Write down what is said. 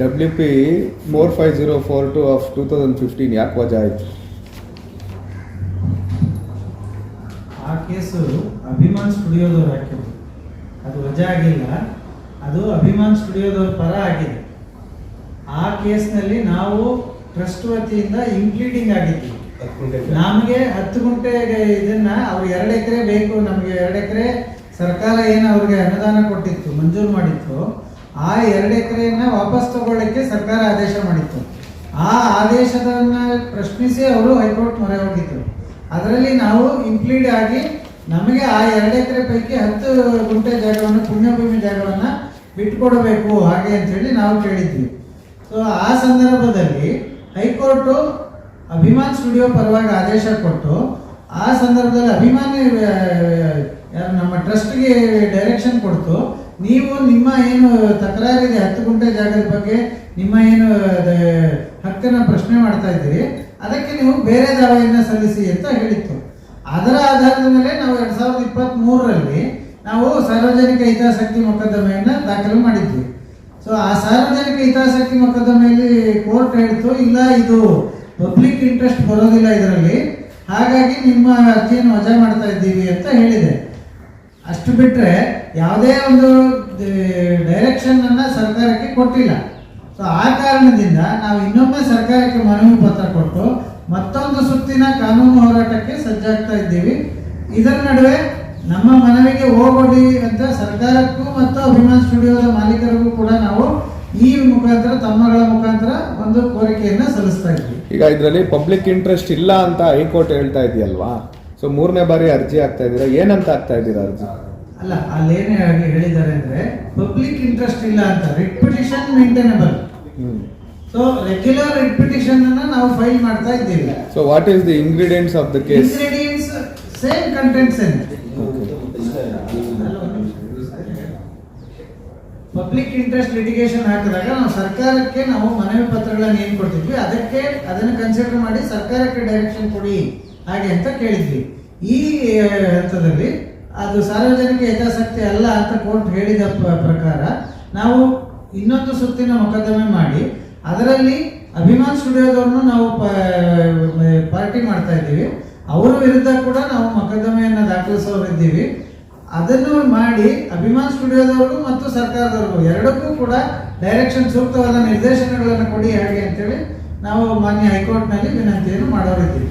W P four five zero four two of two thousand fifteen ಯಾಕೆ ವಜಾ ಆಯಿತು? ಆ ಕೇಸು ಅಭಿಮಾನ್ ಸ್ಟುಡಿಯೋದವ್ರು ಹಾಕಿದ್ರು. ಅದು ವಜಾ ಆಗಿಲ್ಲ ಅದು ಅಭಿಮಾನ್ ಸ್ಟುಡಿಯೋದವ್ರ ಪರ ಆಗಿದೆ. ಆ ಕೇಸ್ನಲ್ಲಿ ನಾವು ಟ್ರಸ್ಟ್ ವತಿಯಿಂದ ಇಂಕ್ಲೂಡಿಂಗ್ ಆಗಿದ್ವಿ ನಮಗೆ ಹತ್ತು ಗುಂಟೆಗೆ ಇದನ್ನ ಅವ್ರು ಎರಡು ಎಕರೆ ಬೇಕು ನಮಗೆ ಎರಡು ಎಕರೆ ಸರ್ಕಾರ ಏನು ಅವ್ರಿಗೆ ಅನುದಾನ ಕೊಟ್ಟಿತ್ತು ಮಂಜೂರು ಮಾಡಿತ್ತು ಆ ಎರಡು ಎಕರೆಯನ್ನ ವಾಪಸ್ ತಗೊಳ್ಳಕ್ಕೆ ಸರ್ಕಾರ ಆದೇಶ ಮಾಡಿತ್ತು. ಆ ಆದೇಶದನ್ನ ಪ್ರಶ್ನಿಸಿ ಅವರು ಹೈಕೋರ್ಟ್ ಮೊರೆ ಹೋಗಿದ್ರು. ಅದರಲ್ಲಿ ನಾವು ಇಂಪ್ಲೀಡ್ ಆಗಿ ನಮಗೆ ಆ ಎರಡು ಎಕರೆ ಪೈಕಿ ಹತ್ತು ಗುಂಟೆ ಜಾಗವನ್ನು, ಪುಣ್ಯಭೂಮಿ ಜಾಗವನ್ನು ಬಿಟ್ಟುಕೊಡಬೇಕು ಹಾಗೆ ಅಂತೇಳಿ ನಾವು ಕೇಳಿದ್ವಿ. ಸೊ ಆ ಸಂದರ್ಭದಲ್ಲಿ ಹೈಕೋರ್ಟು ಅಭಿಮಾನ್ ಸ್ಟುಡಿಯೋ ಪರವಾಗಿ ಆದೇಶ ಕೊಟ್ಟು, ಆ ಸಂದರ್ಭದಲ್ಲಿ ಅಭಿಮಾನಿ ನಮ್ಮ ಟ್ರಸ್ಟ್ಗೆ ಡೈರೆಕ್ಷನ್ ಕೊಡ್ತು. ನೀವು ನಿಮ್ಮ ಏನು ತಕರಾರಿದೆ ಹತ್ತು ಗುಂಟೆ ಜಾಗದ ಬಗ್ಗೆ ನಿಮ್ಮ ಏನು ಹಕ್ಕನ್ನು ಪ್ರಶ್ನೆ ಮಾಡ್ತಾ ಇದ್ದೀರಿ. ಅದಕ್ಕೆ ನೀವು ಬೇರೆ ದಾವೆಯನ್ನು ಸಲ್ಲಿಸಿ ಅಂತ ಹೇಳಿತ್ತು. ಅದರ ಆಧಾರದ ಮೇಲೆ ನಾವು ಎರಡ್ ಸಾವಿರದ ಇಪ್ಪತ್ತ್ ನಾವು ಸಾರ್ವಜನಿಕ ಹಿತಾಸಕ್ತಿ ಮೊಕದ್ದಮೆಯನ್ನ ದಾಖಲು ಮಾಡಿದ್ವಿ. ಸೊ ಆ ಸಾರ್ವಜನಿಕ ಹಿತಾಸಕ್ತಿ ಮೊಕದ್ದಮೆಯಲ್ಲಿ ಕೋರ್ಟ್ ಹೇಳ್ತು, ಇಲ್ಲ, ಇದು ಪಬ್ಲಿಕ್ ಇಂಟ್ರೆಸ್ಟ್ ಬರೋದಿಲ್ಲ ಇದರಲ್ಲಿ. ಹಾಗಾಗಿ ನಿಮ್ಮ ಅರ್ಜಿಯನ್ನು ವಜಾ ಮಾಡ್ತಾ ಇದ್ದೀವಿ ಅಂತ ಹೇಳಿದೆ. ಅಷ್ಟು ಬಿಟ್ಟರೆ ಯಾವುದೇ ಒಂದು ಡೈರೆಕ್ಷನನ್ನು ಸರ್ಕಾರಕ್ಕೆ ಕೊಟ್ಟಿಲ್ಲ. ಸೊ ಆ ಕಾರಣದಿಂದ ನಾವು ಇನ್ನೊಮ್ಮೆ ಸರ್ಕಾರಕ್ಕೆ ಮನವಿ ಪತ್ರ ಕೊಟ್ಟು ಮತ್ತೊಂದು ಸುತ್ತಿನ ಕಾನೂನು ಹೋರಾಟಕ್ಕೆ ಸಜ್ಜಾಗ್ತಾ ಇದ್ದೀವಿ. ಇದರ ನಡುವೆ ನಮ್ಮ ಮನವಿಗೆ ಹೋಗೋಡಿ ಅಂತ ಸರ್ಕಾರಕ್ಕೂ ಮತ್ತು ಅಭಿಮಾನ್ ಸ್ಟುಡಿಯೋದ ಮಾಲೀಕರಿಗೂ ಕೂಡ ನಾವು ಈ ಮುಖಾಂತರ, ತಮ್ಮಗಳ ಮುಖಾಂತರ ಒಂದು ಕೋರಿಕೆಯನ್ನು ಸಲ್ಲಿಸ್ತಾ ಇದ್ವಿ ಈಗ ಇದರಲ್ಲಿ ಪಬ್ಲಿಕ್ ಇಂಟ್ರೆಸ್ಟ್ ಇಲ್ಲ ಅಂತ ಹೈಕೋರ್ಟ್ ಹೇಳ್ತಾ ಇದೆಯಲ್ವಾ? ಸೊ ಮೂರನೇ ಬಾರಿ ಅರ್ಜಿ ಆಗ್ತಾ ಇದ್ದೀರಾ? ಏನಂತ ಆಗ್ತಾ ಇದ್ದೀರಾ ಅರ್ಜಿ? ಅಲ್ಲ ಅಲ್ಲೇನೇ ಆಗಿ ಹೇಳಿದ್ದಾರೆ ಅಂದ್ರೆ ಪಬ್ಲಿಕ್ ಇಂಟ್ರೆಸ್ಟ್ ಇಲ್ಲ ಅಂತ writ petition maintainable so regular writ petition ಅನ್ನ ನಾವು ಫೈಲ್ ಮಾಡ್ತಾ ಇದ್ದೀವಿ. So what is the ingredients of the case ingredients same contents ಏನು? ಪಬ್ಲಿಕ್ ಇಂಟ್ರೆಸ್ಟ್ ಲಿಟಿಗೇಷನ್ ಹಾಕಿದಾಗ ನಾವು ಸರ್ಕಾರಕ್ಕೆ ನಾವು ಮನವಿ ಪತ್ರಗಳನ್ನ ಏನ್ ಕೊಡ್ತಿದ್ವಿ ಅದಕ್ಕೆ ಅದನ್ನು ಕನ್ಸಿಡರ್ ಮಾಡಿ ಸರ್ಕಾರಕ್ಕೆ ಡೈರೆಕ್ಷನ್ ಕೊಡಿ. ಹಾಗೆ ಅಂತ ಕೇಳಿದ್ವಿ. ಈ ಹಂತದಲ್ಲಿ ಅದು ಸಾರ್ವಜನಿಕ ಹಿತಾಸಕ್ತಿ ಅಲ್ಲ ಅಂತ ಕೋರ್ಟ್ ಹೇಳಿದ ಪ್ರಕಾರ ನಾವು ಇನ್ನೊಂದು ಸುತ್ತಿನ ಮೊಕದ್ದಮೆ ಮಾಡಿ ಅದರಲ್ಲಿ ಅಭಿಮಾನ್ ಸ್ಟುಡಿಯೋದವ್ರನ್ನು ನಾವು ಪಾರ್ಟಿ ಮಾಡ್ತಾ ಇದ್ದೀವಿ. ಅವರ ವಿರುದ್ಧ ಕೂಡ ನಾವು ಮೊಕದ್ದಮೆಯನ್ನು ದಾಖಲಿಸೋರಿದ್ದೀವಿ. ಅದನ್ನು ಮಾಡಿ ಅಭಿಮಾನ್ ಸ್ಟುಡಿಯೋದವರು ಮತ್ತು ಸರ್ಕಾರದವರು ಎರಡಕ್ಕೂ ಕೂಡ ಡೈರೆಕ್ಷನ್ ಸೂಕ್ತವಾದ ನಿರ್ದೇಶನಗಳನ್ನು ಕೊಡಿ ಹಾಗೆ ಅಂತೇಳಿ ನಾವು ಮಾನ್ಯ ಹೈಕೋರ್ಟ್ನಲ್ಲಿ ವಿನಂತಿಯನ್ನು ಮಾಡೋರಿದ್ದೀವಿ.